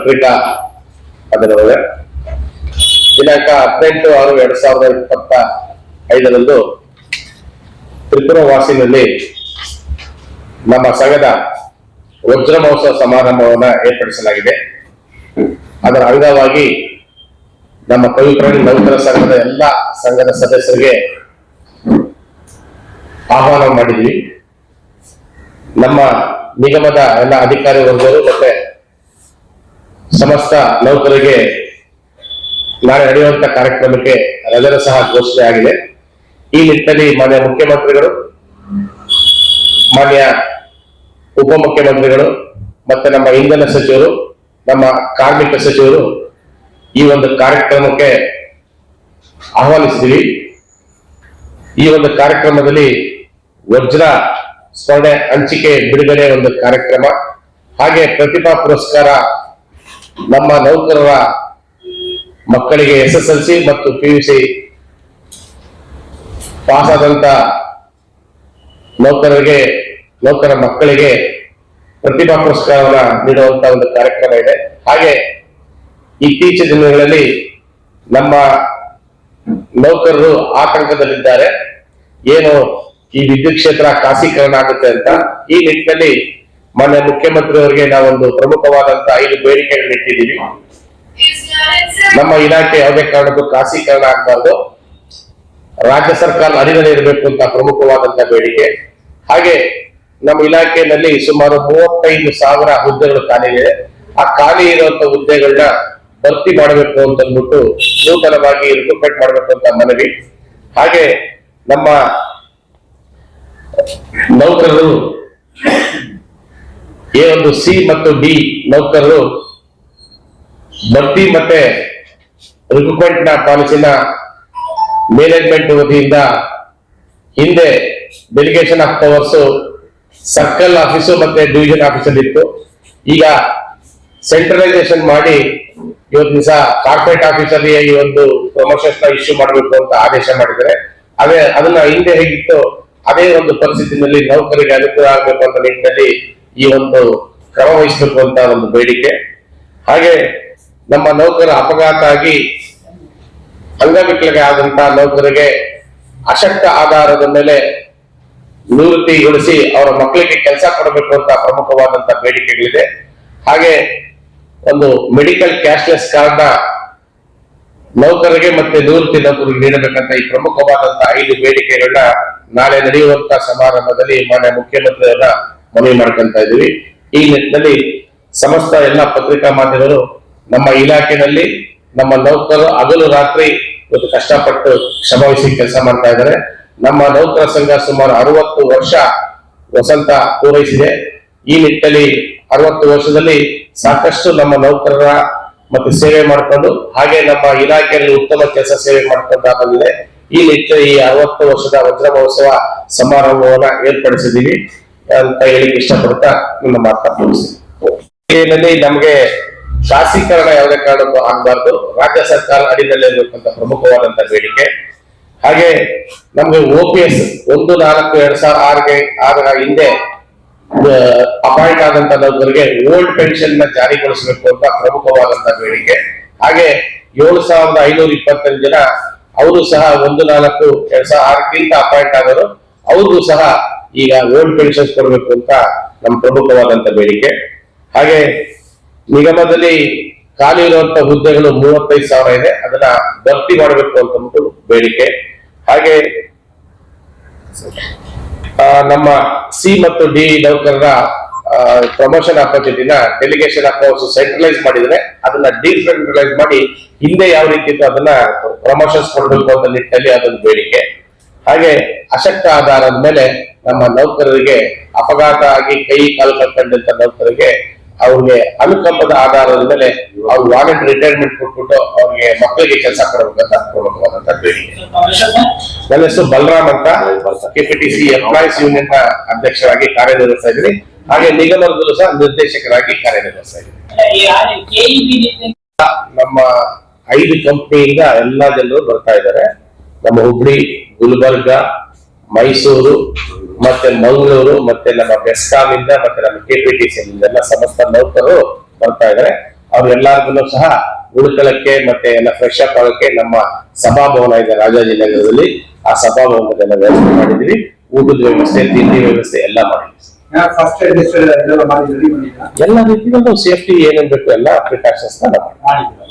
ಪತ್ರಿಕಾ ಅದರೊಳಗೆ ದಿನಾಂಕ ಹದಿನೆಂಟು ಆರು ಎರಡ್ ಸಾವಿರದ ಇಪ್ಪತ್ತ ಐದರಂದು ತ್ರಿಪುರ ವಾಸಿನಲ್ಲಿ ನಮ್ಮ ಸಂಘದ ವಜ್ರ ಮಹೋತ್ಸವ ಸಮಾರಂಭವನ್ನು ಏರ್ಪಡಿಸಲಾಗಿದೆ. ಅದರ ಅಂಗವಾಗಿ ನಮ್ಮ ಕವಿಪ್ರಾಣಿ ನೌಕರ ಸಂಘದ ಎಲ್ಲ ಸಂಘದ ಸದಸ್ಯರಿಗೆ ಆಹ್ವಾನ ಮಾಡಿದ್ವಿ. ನಮ್ಮ ನಿಗಮದ ಎಲ್ಲ ಅಧಿಕಾರಿ ವರ್ಗರು ಮತ್ತೆ ಸಮಸ್ತ ನೌಕರರಿಗೆ ನಾಳೆ ನಡೆಯುವಂತ ಕಾರ್ಯಕ್ರಮಕ್ಕೆ ರಜರ ಸಹ ಘೋಷಣೆ ಆಗಿದೆ. ಈ ನಿಟ್ಟಿನಲ್ಲಿ ಮಾನ್ಯ ಮುಖ್ಯಮಂತ್ರಿಗಳು, ಮಾನ್ಯ ಉಪಮುಖ್ಯಮಂತ್ರಿಗಳು ಮತ್ತೆ ನಮ್ಮ ಇಂಧನ ಸಚಿವರು, ನಮ್ಮ ಕಾರ್ಮಿಕ ಸಚಿವರು ಈ ಒಂದು ಕಾರ್ಯಕ್ರಮಕ್ಕೆ ಆಹ್ವಾನಿಸಿದ್ವಿ ಈ ಒಂದು ಕಾರ್ಯಕ್ರಮದಲ್ಲಿ ವಜ್ರ ಸ್ಮರಣೆ, ಹಂಚಿಕೆ ಬಿಡುಗಡೆ ಒಂದು ಕಾರ್ಯಕ್ರಮ, ಹಾಗೆ ಪ್ರತಿಭಾ ಪುರಸ್ಕಾರ ನಮ್ಮ ನೌಕರರ ಮಕ್ಕಳಿಗೆ ಎಸ್ ಎಸ್ ಎಲ್ ಸಿ ಮತ್ತು ಪಿ ಯು ಸಿ ಪಾಸ್ ಆದಂತ ನೌಕರರಿಗೆ, ನೌಕರ ಮಕ್ಕಳಿಗೆ ಪ್ರತಿಭಾ ಪುರಸ್ಕಾರವನ್ನ ನೀಡುವಂತ ಒಂದು ಕಾರ್ಯಕ್ರಮ ಇದೆ. ಹಾಗೆ ಇತ್ತೀಚಿನ ದಿನಗಳಲ್ಲಿ ನಮ್ಮ ನೌಕರರು ಆತಂಕದಲ್ಲಿದ್ದಾರೆ. ಏನು ಈ ವಿದ್ಯುತ್ ಕ್ಷೇತ್ರ ಖಾಸೀಕರಣ ಆಗುತ್ತೆ ಅಂತ ಈ ನಿಟ್ಟಿನಲ್ಲಿ ಮಾನ್ಯ ಮುಖ್ಯಮಂತ್ರಿಯವರಿಗೆ ನಾವೊಂದು ಪ್ರಮುಖವಾದಂತ ಐದು ಬೇಡಿಕೆಗಳನ್ನ ಇಟ್ಟಿದ್ದೀವಿ. ನಮ್ಮ ಇಲಾಖೆ ಯಾವುದೇ ಕಾರಣಕ್ಕೂ ಖಾಸೀಕರಣ ಆಗಬಾರ್ದು. ರಾಜ್ಯ ಸರ್ಕಾರ ಅಧೀನದಲ್ಲಿ ಇರಬೇಕು ಅಂತ ಪ್ರಮುಖವಾದಂತ ಬೇಡಿಕೆ. ಹಾಗೆ ನಮ್ಮ ಇಲಾಖೆಯಲ್ಲಿ ಸುಮಾರು ಮೂವತ್ತೈದು ಸಾವಿರ ಹುದ್ದೆಗಳು ಖಾಲಿ ಇದೆ. ಆ ಖಾಲಿ ಇರುವಂತ ಹುದ್ದೆಗಳನ್ನ ಭರ್ತಿ ಮಾಡಬೇಕು ಅಂತ ಅಂದ್ಬಿಟ್ಟು ನೂತನವಾಗಿ ರಿಕ್ರೂಟ್ಮೆಂಟ್ ಮಾಡಬೇಕು ಅಂತ ಮನವಿ. ಹಾಗೆ ನಮ್ಮ ನೌಕರರು ಎ ಒಂದು ಸಿ ಮತ್ತು ಬಿ ನೌಕರರು ಭರ್ತಿ ಮತ್ತೆ ರಿಕ್ರೂಟ್ಮೆಂಟ್ನ ಪಾಲಿಸಿನ ಮ್ಯಾನೇಜ್ಮೆಂಟ್ ವತಿಯಿಂದ ಹಿಂದೆ delegation of powers circle office ಮತ್ತೆ ಡಿವಿಷನ್ ಆಫೀಸಲ್ಲಿ ಇತ್ತು. ಈಗ ಸೆಂಟ್ರಲೈಸೇಷನ್ ಮಾಡಿ ಇವತ್ತು ದಿವಸ ಕಾರ್ಪೊರೇಟ್ ಆಫೀಸಲ್ಲಿ ಈ ಒಂದು ಪ್ರಮೋಷನ್ಸ್ನ ಇಶ್ಯೂ ಮಾಡಬೇಕು ಅಂತ ಆದೇಶ ಮಾಡಿದ್ದಾರೆ. ಅದೇ ಅದನ್ನ ಹಿಂದೆ ಹೇಗಿತ್ತು, ಅದೇ ಒಂದು ಪರಿಸ್ಥಿತಿನಲ್ಲಿ ನೌಕರಿಗೆ ಅನುಕೂಲ ಆಗಬೇಕು ಅಂತ ನಿಟ್ಟಿನಲ್ಲಿ ಈ ಒಂದು ಕ್ರಮ ವಹಿಸಬೇಕು ಒಂದು ಬೇಡಿಕೆ. ಹಾಗೆ ನಮ್ಮ ನೌಕರ ಅಪಘಾತ ಆಗಿ ಅಂಗವಿಕಲಿಗೆ ಆದಂತ ನೌಕರಿಗೆ ಅಶಕ್ತ ಆಧಾರದ ಮೇಲೆ ನಿವೃತ್ತಿಗೊಳಿಸಿ ಅವರ ಮಕ್ಕಳಿಗೆ ಕೆಲಸ ಕೊಡಬೇಕು ಅಂತ ಪ್ರಮುಖವಾದಂತ ಬೇಡಿಕೆಗಳಿದೆ. ಹಾಗೆ ಒಂದು ಮೆಡಿಕಲ್ ಕ್ಯಾಶ್ಲೆಸ್ ಕಾರ್ಡ್ ನೌಕರರಿಗೆ ಮತ್ತೆ ನಿವೃತ್ತಿ ನೌಕರಿಗೆ ನೀಡಬೇಕಂತ ಈ ಪ್ರಮುಖವಾದಂತಹ ಐದು ಬೇಡಿಕೆಗಳನ್ನ ನಾಳೆ ನಡೆಯುವಂತ ಸಮಾರಂಭದಲ್ಲಿ ಮಾನ್ಯ ಮುಖ್ಯಮಂತ್ರಿಯವರ ಮನವಿ ಮಾಡ್ಕೊಂತ ಇದೀವಿ ಈ ನಿಟ್ಟಿನಲ್ಲಿ ಸಮಸ್ತ ಎಲ್ಲ ಪತ್ರಿಕಾ ಮಾಧ್ಯಮರು ನಮ್ಮ ಇಲಾಖೆಯಲ್ಲಿ ನಮ್ಮ ನೌಕರರು ಹಗಲು ರಾತ್ರಿ ಇವತ್ತು ಕಷ್ಟಪಟ್ಟು ಶ್ರಮವಹಿಸಿ ಕೆಲಸ ಮಾಡ್ತಾ ಇದ್ದಾರೆ. ನಮ್ಮ ನೌಕರ ಸಂಘ ಸುಮಾರು ಅರವತ್ತು ವರ್ಷ ವಸಂತ ಪೂರೈಸಿದೆ. ಈ ನಿಟ್ಟಿನಲ್ಲಿ ಅರವತ್ತು ವರ್ಷದಲ್ಲಿ ಸಾಕಷ್ಟು ನಮ್ಮ ನೌಕರರ ಮತ್ತೆ ಸೇವೆ ಮಾಡಿಕೊಂಡು, ಹಾಗೆ ನಮ್ಮ ಇಲಾಖೆಯಲ್ಲಿ ಉತ್ತಮ ಕೆಲಸ ಸೇವೆ ಮಾಡ್ಕೊಂತ ಬಂದಿದೆ. ಈ ನಿಟ್ಟಿನಲ್ಲಿ ಈ ಅರವತ್ತು ವರ್ಷದ ವಜ್ರ ಮಹೋತ್ಸವ ಸಮಾರಂಭವನ್ನ ಏರ್ಪಡಿಸಿದೀವಿ ಅಂತ ಹೇಳಿಕ್ಕೆ ಇಷ್ಟಪಡ್ತಾ ಮಾತನ್ನ ನಲ್ಲಿ ನಮಗೆ ಶಾಸೀಕರಣ ಯಾವುದೇ ಕಾರಣಕ್ಕೂ ಆಗಬಾರ್ದು. ರಾಜ್ಯ ಸರ್ಕಾರ ಅಡಿನಲ್ಲಿ ಇರಬೇಕಂತ ಪ್ರಮುಖವಾದಂತ ಬೇಡಿಕೆ. ಹಾಗೆ ನಮ್ಗೆ ಒ ಪಿ ಎಸ್ ಒಂದು, ನಾಲ್ಕು, ಎರಡ್ ಸಾವಿರ ಆರ್ಗೆ ಆರ ಹಿಂದೆ ಅಪಾಯಿಂಟ್ ಆದಂತ ನೌಕರಿಗೆ ಓಲ್ಡ್ ಪೆನ್ಷನ್ನ ಜಾರಿಗೊಳಿಸಬೇಕು ಅಂತ ಪ್ರಮುಖವಾದಂತ ಬೇಡಿಕೆ. ಹಾಗೆ ಏಳು ಸಾವಿರದ ಐನೂರ ಇಪ್ಪತ್ತೈದು ಜನ, ಅವರು ಸಹ ಒಂದು, ನಾಲ್ಕು, ಎರಡ್ ಸಾವಿರ ಆರಕ್ಕಿಂತ ಅಪಾಯಿಂಟ್ ಆದರು ಅವರು ಸಹ ಈಗ ಓಲ್ಡ್ ಪೆನ್ಷನ್ಸ್ ಕೊಡಬೇಕು ಅಂತ ನಮ್ಮ ಪ್ರಮುಖವಾದಂತ ಬೇಡಿಕೆ. ಹಾಗೆ ನಿಗಮದಲ್ಲಿ ಖಾಲಿ ಇರುವಂತಹ ಹುದ್ದೆಗಳು ಮೂವತ್ತೈದು ಸಾವಿರ ಇದೆ. ಅದನ್ನ ಭರ್ತಿ ಮಾಡಬೇಕು ಅಂತ ಬೇಡಿಕೆ. ಹಾಗೆ ನಮ್ಮ ಸಿ ಮತ್ತು ಡಿ ನೌಕರರ ಪ್ರಮೋಷನ್ ಆಪರ್ಚುನಿಟಿನ ಡೆಲಿಗೇಷನ್ ಆಫ್ ಸೆಂಟ್ರಲೈಸ್ ಮಾಡಿದ್ರೆ ಅದನ್ನ ಡಿಸೆಂಟ್ರಲೈಸ್ ಮಾಡಿ ಹಿಂದೆ ಯಾವ ರೀತಿ ಅದನ್ನ ಪ್ರಮೋಷನ್ಸ್ ಕೊಡಬೇಕು ಅಂತ ನಿಟ್ಟಿನಲ್ಲಿ ಅದೊಂದು ಬೇಡಿಕೆ. ಹಾಗೆ, ಅಶಕ್ತ ಆಧಾರದ ಮೇಲೆ ನಮ್ಮ ನೌಕರರಿಗೆ ಅಪಘಾತ ಆಗಿ ಕೈ ಕಾಲು ಕಳ್ಕೊಂಡಂತ ನೌಕರರಿಗೆ ಅವ್ರಿಗೆ ಅನುಕಂಪದ ಆಧಾರದ ಮೇಲೆ ಅವ್ರು ವಾರಂಟ್ ರಿಟೈರ್ಮೆಂಟ್ ಕೊಟ್ಬಿಟ್ಟು ಅವ್ರಿಗೆ ಮಕ್ಕಳಿಗೆ ಕೆಲಸ ಕೊಡಬೇಕಂತ ಕೊಡಬಹುದಂತ ಬೇಡಿಕೆ. ನನ್ನ ಹೆಸರು ಬಲರಾಮ್ ಅಂತ. ಕೆಪಿಟಿಸಿ ಎಂಪ್ಲಾಯೀಸ್ ಯೂನಿಯನ್ನ ಅಧ್ಯಕ್ಷರಾಗಿ ಕಾರ್ಯನಿರ್ವಹಿಸ್ತಾ ಇದ್ದೀನಿ. ಹಾಗೆ ನಿಗಮದಲ್ಲೂ ಸಹ ನಿರ್ದೇಶಕರಾಗಿ ಕಾರ್ಯನಿರ್ವಹಿಸ್ತಾ ಇದ್ದೀನಿ. ನಮ್ಮ ಐದು ಕಂಪ್ನಿಯಿಂದ ಎಲ್ಲಾ ಜನರು ಬರ್ತಾ ಇದ್ದಾರೆ. ನಮ್ಮ ಹುಬ್ಳಿ, ಗುಲ್ಬರ್ಗ, ಮೈಸೂರು ಮತ್ತೆ ಮಂಗಳೂರು ಮತ್ತೆ ನಮ್ಮ ಬೆಸ್ಕಾಂ ಇಂದ ಮತ್ತೆ ನಮ್ಮ ಕೆಪಿಟಿಸಿ ಎಲ್ಲ ಸಮಸ್ತ ನೌಕರರು ಬರ್ತಾ ಇದ್ದಾರೆ ಅವ್ರೆಲ್ಲಾರ್ಗು ಸಹ ಉಳ್ಕೊಳ್ಳಕ್ಕೆ ಮತ್ತೆ ಎಲ್ಲ ಫ್ರೆಶ್ ಅಪ್ ಆಗಕ್ಕೆ ನಮ್ಮ ಸಭಾಭವನ ಇದೆ ರಾಜಾಜಿನಗರದಲ್ಲಿ ಆ ಸಭಾಭವನದೆಲ್ಲ ವ್ಯವಸ್ಥೆ ಮಾಡಿದ್ವಿ ಊಟದ ವ್ಯವಸ್ಥೆ ತಿಂಡಿ ವ್ಯವಸ್ಥೆ ಎಲ್ಲ ಮಾಡಿದ್ವಿ ಎಲ್ಲ ರೀತಿಯಲ್ಲೂ ಸೇಫ್ಟಿ ಏನೇನ್ ಬೇಕು ಎಲ್ಲ ಪ್ರಿಕಾಷನ್ಸ್ ಮಾಡಿದ್ವಿ.